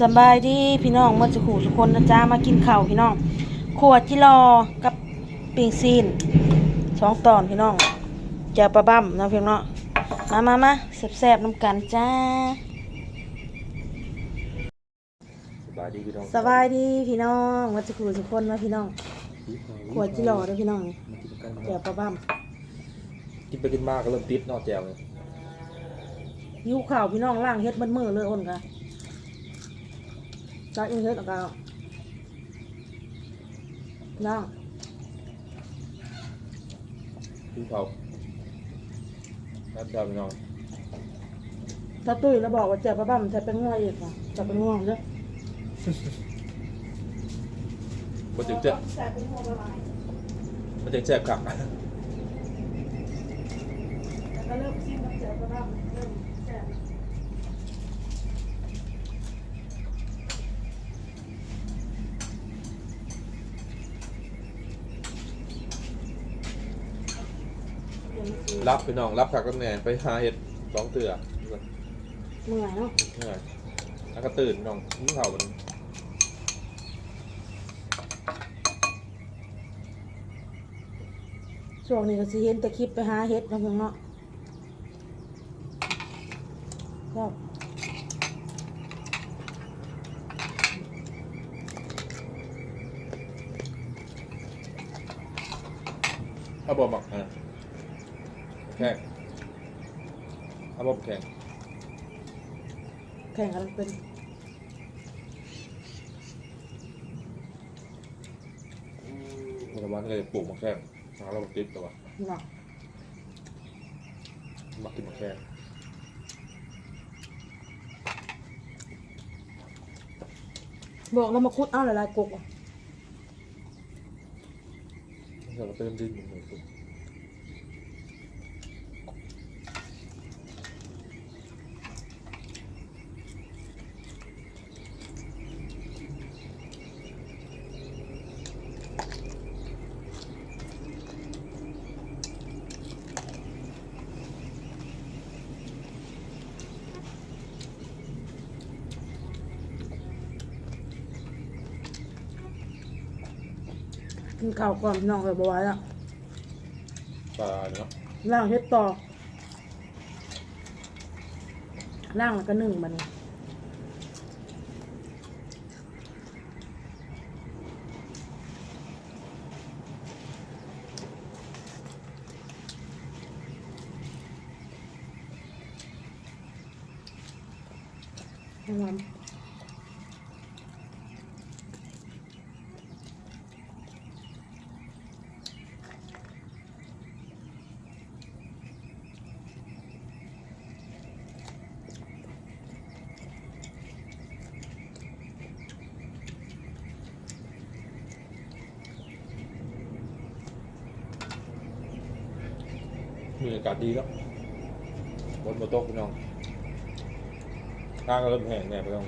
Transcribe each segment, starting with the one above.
สบายดีพี่น้องเมื่อสักครู่ทุกคนนะจ้ามากินข้าวพี่น้อง ขวดจิรอกับปิงซีนสองตอนพี่น้องเจอปลาบั่มเนาะพี่น้องมามามาแซ่บๆน้ำกันจ้าสบายดีพี่น้องสบายดีพี่น้องเมื่อสักครู่ทุกคนมาพี่น้อง ขวดจิรอเด้อพี่น้องมากินกันเจอปลาบั่มกินไปกินมากก็เริ่มติดนอกแจวเลยหิวข้าวพี่น้องล่างเฮ็ดมันมือเลยอ้นกะ จัดยังเฮ็ดออกเอาล่างกินเผาน้ำแจวพี่น้องถ้าตุ้ยแล้วบอกว่าเจอปลาบั่มจะเป็นง่วงอีกอะจะเป็นง่วงเด้อมาถึงเจ็บแต่เป็นง่วงละลายมาถึงเจ็บขับแต่ก็เริ่มชิมกับเจอปลาบั่มเริ่มแซ่บเดี๋ยวมันสิ รับพี่น้องรับขักกันแหน่ไปหาเห็ดสองเตือเมื่อยเนาะเหนื่อยแล้วก็ตื่นน้องกินเผามันช่วงนี้ก็สิเห็นแต่คลิปไปหาเห็ดเนาะเพิ่นเนาะก็ถ้าบอกบอกอะ แค่ถ้าบอกแข่งแข่งกันเป็นมันวันก็จะปลูกมะแข้งหาเราบอกติดแต่ว่าเนาะมากินมะแข้งบอกแล้วมาคุดเอาหลายๆกกอะเราก็เติมดินมันเล กินข้าวก่อนพี่น้องเลยบ่ไหวแล้วปลาเนาะล่างเฮ็ดต่อล่างแล้วก็นึ่งบัดนี้ให้มัน มีอากาศดีแล้วบนบนโต๊ะพี่น้องข้างก็เริ่มแห้งแน่พี่น้อง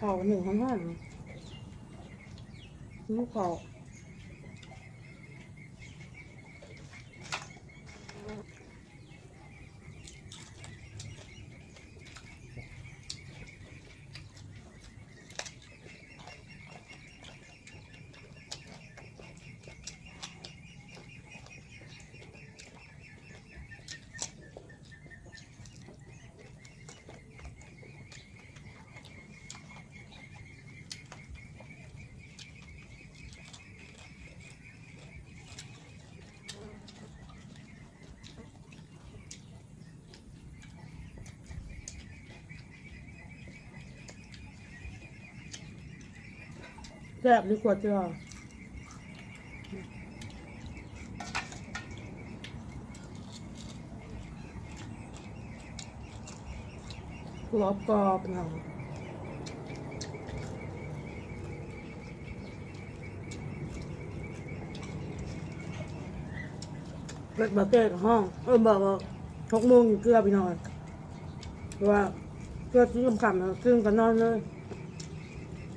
ข้าวหนึ่งห้อนๆลูกข้าว แซ่บดีกว่าจ้าหัวกรอบเนาะเปิดบาเต้กับห้อง เออบอกว่าหกโมงอยู่เกลือไปหน่อยเพราะว่าเพื่อซื้อคำๆนะซึ่งก็นอนเลย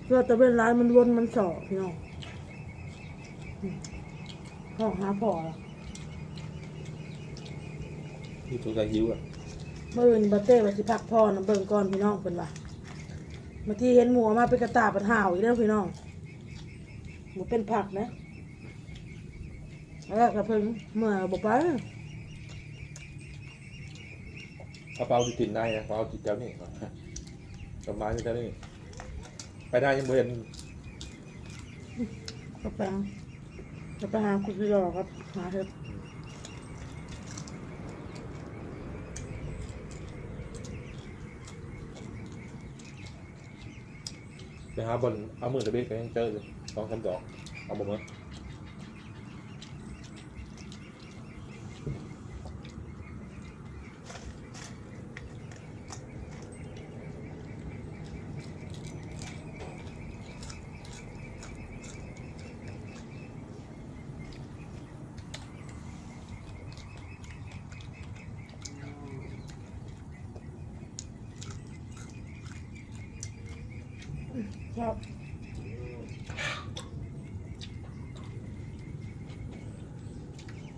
เพื่อตะเวนร้ายมันวนมันสอพี่น้องอืมห้องหาพอละที่ตัวใจหิวอะเมื่ออื่นบัตเต้ว่าสิพักพอนะเบิ่งก่อนพี่น้องเพิ่นว่าเมื่อกี้เห็นหมูเอามาเป็นกระตาปัญหาวอีกแล้วพี่น้องหมูเป็นผักนะแล้วก็เพิ่งเมื่อบอกไปกระเป๋าติดติดในนะกระเป๋าติดเจ้านี่กระเป๋าติดเจ้านี่ ไปได้ยังไม่เห็นก็ไปจะไปหาคุณพี่รอครับหาเถอะไปหาบนเอามือตะเบ็ดก็ยังเจอเลยสองสามดอกเอาบ่มั้ ครับ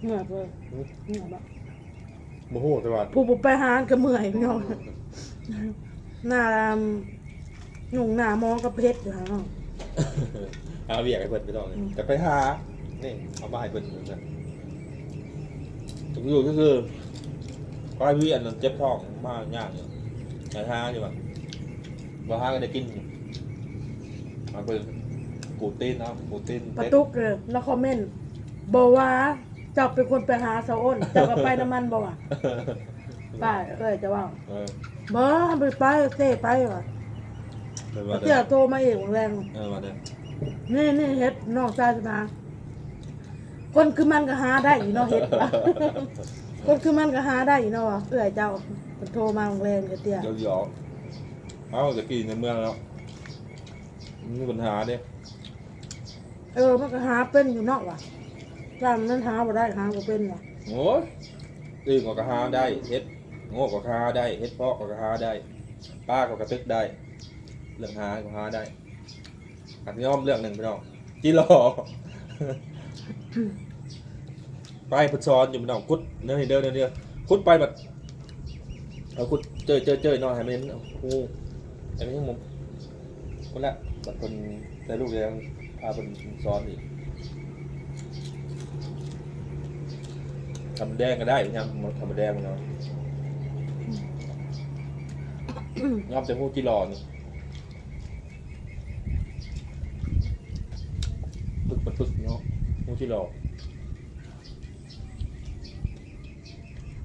เหนื่อยเลยเหนื่อยบ้โมโหแต่ว่าผู้บุไปหาก็เมื่อยพี่น้องหน้าหนุ่งหน้ามองกับเพชรอยู่ฮะน้องเอาเบียกให้เพิ่นไปลองเลยอืมแต่ไปหานี่เอามาให้เพิ่นเหมือนกันอยู่ก็คือก็ให้พี่อันนั้นเจ็บท้องมากยากอยู่หาหาอยู่ป่ะบ่หาก็ได้กินอยู่ เอาเพิ่นปูตีนเอาปูตีนปะตุกเลยแล้วคอมเมนต์บอกว่าเจ้าเป็นคนไปหาเสาอ้นเจ้าก็ไปน้ำมันบอกว่าป้าเอ้ยจะว่าเออบ่ไปไปเต้ไปว่ะเดินมาเด้เจ้าอโทรมาเองแรง เออมาเด้อนี่นี่เฮ็ดนอกใจใช่ไหมคนคือมันก็หาได้อยู่เนาะเฮ็ดว่ะคนคือมันก็หาได้อยู่เนาะว่ะเอื้อยเจ้าเพิ่นโทรมาโรงแรมก็เตี้ยเดี๋ยวหยอกเอาจะกินในเมืองแล้ว มีปัญหาเด้เออมันก็หาเป็นอยู่เนาะว่ะจ้ามันหาบ่ได้หาบ่เป็นว่ะโอ้ยตื่นก็กระหาได้เฮ็ดโง่ก็กระหาได้เฮ็ดเพาะก็กระหาได้ ป้าก็กระตึกได้ เรื่องหาก็หาได้อันนี้อ้อมเรื่องหนึ่งพี่น้องจีรอไปพุทซอนอยู่พี่น้องคุดเนื้อให้เดินเนื้อเดียวคุดไปแบบเอาคุดเจอเจอเจอหน่อยให้มันเห็นโอ้โหไอ้นี่ผมคนละ แบบคนได้ลูกเลี้ยงพาเป็นซ้อนอีกทำแดงก็ได้พี่ครับทำแดงมันเนาะงอบจะพูดจีรอนี่ปึกมันปึกเนาะพูดจีรอ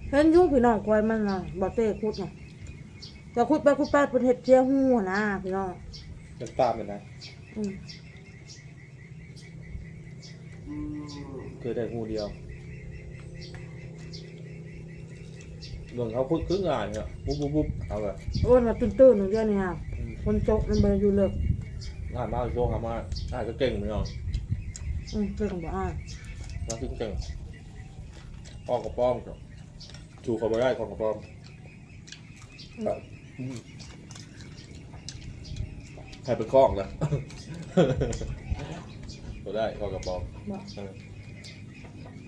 เห็นอยู่พี่น้องกอยมันน่ะบ่เต้คุดน่ะจะคุดไปคุดไปเพิ่นเฮ็ดเจียหู้นะพี่น้อง จะตามกันนะอืมเคยได้งูเดียวเรื่องเขาคุดครึ่งงานเนี่ยปุ๊บปุ๊บปุ๊บเอาเลยโอ้ยมาตื่นๆอยู่เดี๋ยวนี้ฮะคนโจกมันบ่อยู่เลิกงานมาโชว์งานมาอ่าก็เก่งเหมือนกันอืมเพิ่นบ่อ่านมาถึงเก่งป้องกับป้อมกับชูเขาไม่ได้ของกับป้อมแบบอืม ใครเป็นข้องนะก็ได้ข้องกับป้อมบ่เออ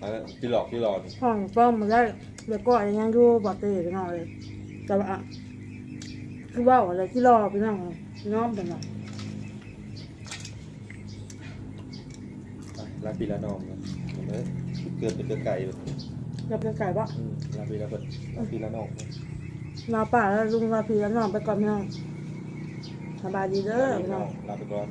อันนั้นที่หลอกที่หลอกนี่ห้องป้อมมาได้เดี๋ยวก็ยังอยู่บ่เต้พี่น้องเลยแต่ว่าอะคือเว้าอะไรที่รอพี่น้องพี่น้องเป็นว่าอะลาปีละนองนะเห็นไหมเกิดเป็นเกิดไก่อยู่จะไปไก่บ่อืมลาปีละเปิดลาปีละนองนะ ลาป่าแล้วลุงลาพี่แล้วน้องไปก่อนพี่น้อง สบายดีเด้อพี่น้องลาไปก่อน